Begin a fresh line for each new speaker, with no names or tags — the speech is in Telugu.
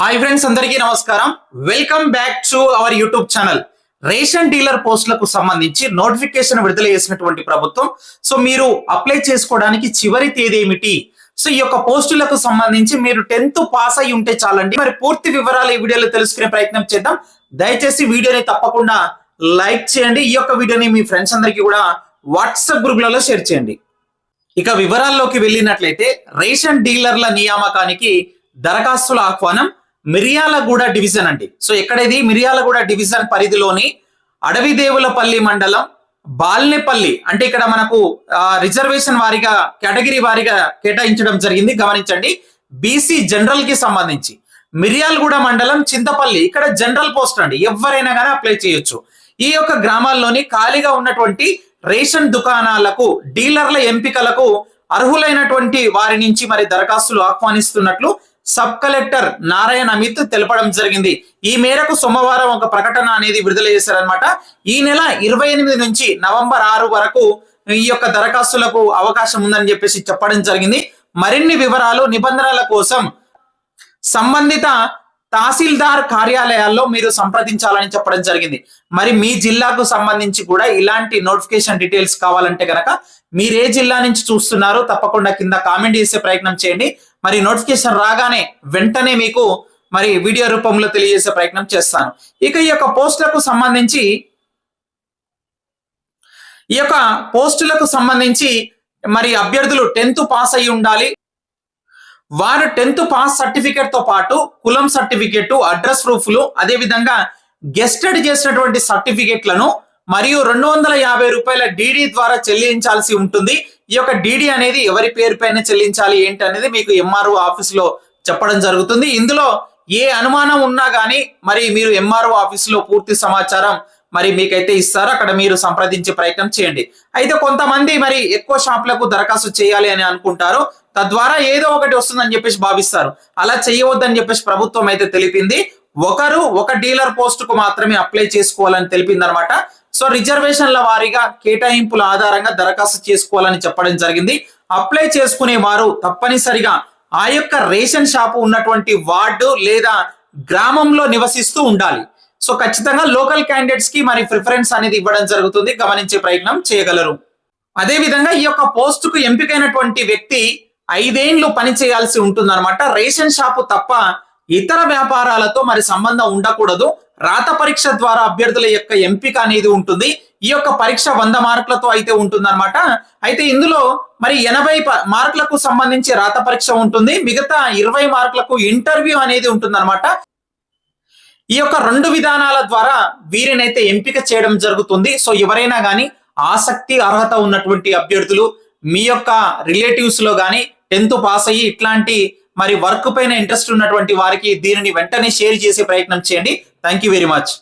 హాయ్ ఫ్రెండ్స్ అందరికీ నమస్కారం. Welcome back to our YouTube channel ration dealer పోస్టులకు సంబంధించి నోటిఫికేషన్ విడుదల చేసినటువంటి ప్రభుత్వం. సో మీరు అప్లై చేసుకోవడానికి చివరి తేదీ ఏమిటి? సో ఈ యొక్క పోస్టులకు సంబంధించి మీరు టెన్త్ పాస్ అయి ఉంటే చాలండి. మరి పూర్తి వివరాలు ఈ వీడియోలో తెలుసుకునే ప్రయత్నం చేద్దాం. దయచేసి వీడియోని తప్పకుండా లైక్ చేయండి. ఈ యొక్క వీడియోని మీ ఫ్రెండ్స్ అందరికీ కూడా వాట్సాప్ గ్రూప్లలో షేర్ చేయండి. ఇక వివరాల్లోకి వెళ్ళినట్లయితే రేషన్ డీలర్ల నియామకానికి దరఖాస్తుల ఆహ్వానం మిర్యాలగూడ డివిజన్ అండి. సో ఎక్కడది? మిర్యాలగూడ డివిజన్ పరిధిలోని అడవిదేవులపల్లి మండలం బాల్నేపల్లి. అంటే ఇక్కడ మనకు రిజర్వేషన్ వారిగా కేటగిరీ వారిగా కేటాయించడం జరిగింది. గమనించండి. బీసీ జనరల్కి సంబంధించి. మిర్యాలగూడ మండలం చింతపల్లి. ఇక్కడ జనరల్ పోస్ట్ అండి. ఎవరైనా కానీ అప్లై చేయొచ్చు. ఈ యొక్క గ్రామాల్లోని ఖాళీగా ఉన్నటువంటి రేషన్ దుకాణాలకు డీలర్ల ఎంపికలకు అర్హులైనటువంటి వారి నుంచి మరి దరఖాస్తులు ఆహ్వానిస్తున్నట్లు సబ్ కలెక్టర్ నారాయణ అమిత్ తెలపడం జరిగింది. ఈ మేరకు సోమవారం ఒక ప్రకటన అనేది విడుదల చేశారనమాట ఈ నెల ఇరవై ఎనిమిది నుంచి నవంబర్ ఆరు వరకు ఈ యొక్క దరఖాస్తులకు అవకాశం ఉందని చెప్పేసి చెప్పడం జరిగింది. మరిన్ని వివరాలు నిబంధనల కోసం సంబంధిత తహసీల్దార్ కార్యాలయాల్లో మీరు సంప్రదించాలని చెప్పడం జరిగింది. మరి మీ జిల్లాకు సంబంధించి కూడా ఇలాంటి నోటిఫికేషన్ డీటెయిల్స్ కావాలంటే గనక మీరు ఏ జిల్లా నుంచి చూస్తున్నారో తప్పకుండా కింద కామెంట్ చేసే ప్రయత్నం చేయండి. మరి నోటిఫికేషన్ రాగానే వెంటనే మీకు మరి వీడియో రూపంలో తెలియజేసే ప్రయత్నం చేస్తాను. ఇక ఈ యొక్క పోస్టులకు సంబంధించి ఈ యొక్క పోస్టులకు సంబంధించి మరి అభ్యర్థులు టెన్త్ పాస్ అయి ఉండాలి. వారు టెన్త్ పాస్ సర్టిఫికేట్తో పాటు కులం సర్టిఫికేట్ అడ్రస్ ప్రూఫ్లు అదే విధంగా గెస్టెడ్ చేసినటువంటి సర్టిఫికేట్లను మరియు రెండు వందల యాభై రూపాయల డీడీ ద్వారా చెల్లించాల్సి ఉంటుంది. ఈ యొక్క డీడీ అనేది ఎవరి పేరు పైన చెల్లించాలి ఏంటి అనేది మీకు ఎంఆర్ఓ ఆఫీస్లో చెప్పడం జరుగుతుంది. ఇందులో ఏ అనుమానం ఉన్నా గానీ మరి మీరు ఎంఆర్ఓ ఆఫీస్లో పూర్తి సమాచారం మరి మీకైతే ఇస్తారు అక్కడ మీరు సంప్రదించే ప్రయత్నం చేయండి. అయితే కొంతమంది మరి ఎక్కువ షాపులకు దరఖాస్తు చేయాలి అని అనుకుంటారు. తద్వారా ఏదో ఒకటి వస్తుందని చెప్పేసి భావిస్తారు. అలా చేయవద్దని చెప్పేసి ప్రభుత్వం అయితే తెలిపింది. ఒకరు ఒక డీలర్ పోస్ట్కు మాత్రమే అప్లై చేసుకోవాలని తెలిపింది అనమాట సో రిజర్వేషన్ల వారీగా కేటాయింపుల ఆధారంగా దరఖాస్తు చేసుకోవాలని చెప్పడం జరిగింది. అప్లై చేసుకునే వారు తప్పనిసరిగా ఆ యొక్క రేషన్ షాపు ఉన్నటువంటి వార్డు లేదా గ్రామంలో నివసిస్తూ ఉండాలి. సో ఖచ్చితంగా లోకల్ క్యాండిడేట్స్కి మరి ప్రిఫరెన్స్ అనేది ఇవ్వడం జరుగుతుంది. గమనించే ప్రయత్నం చేయగలరు. అదేవిధంగా ఈ యొక్క పోస్ట్కు ఎంపికైనటువంటి వ్యక్తి ఐదేండ్లు పని చేయాల్సి ఉంటుందన్నమాట. రేషన్ షాపు తప్ప ఇతర వ్యాపారాలతో మరి సంబంధం ఉండకూడదు. రాత పరీక్ష ద్వారా అభ్యర్థుల యొక్క ఎంపిక అనేది ఉంటుంది. ఈ యొక్క పరీక్ష వంద మార్కులతో అయితే ఉంటుందన్నమాట. అయితే ఇందులో మరి ఎనభై ప- మార్కులకు సంబంధించి రాత పరీక్ష ఉంటుంది. మిగతా ఇరవై మార్కులకు ఇంటర్వ్యూ అనేది ఉంటుందన్నమాట. ఈ యొక్క రెండు విధానాల ద్వారా వీరినైతే ఎంపిక చేయడం జరుగుతుంది. సో ఎవరైనా కానీ ఆసక్తి అర్హత ఉన్నటువంటి అభ్యర్థులు మీ యొక్క రిలేటివ్స్లో కానీ టెన్త్ పాస్ అయ్యి ఇట్లాంటి మరి వర్క్ పైన ఇంట్రెస్ట్ ఉన్నటువంటి వారికి దీనిని వెంటనే షేర్ చేసే ప్రయత్నం చేయండి. Thank you very much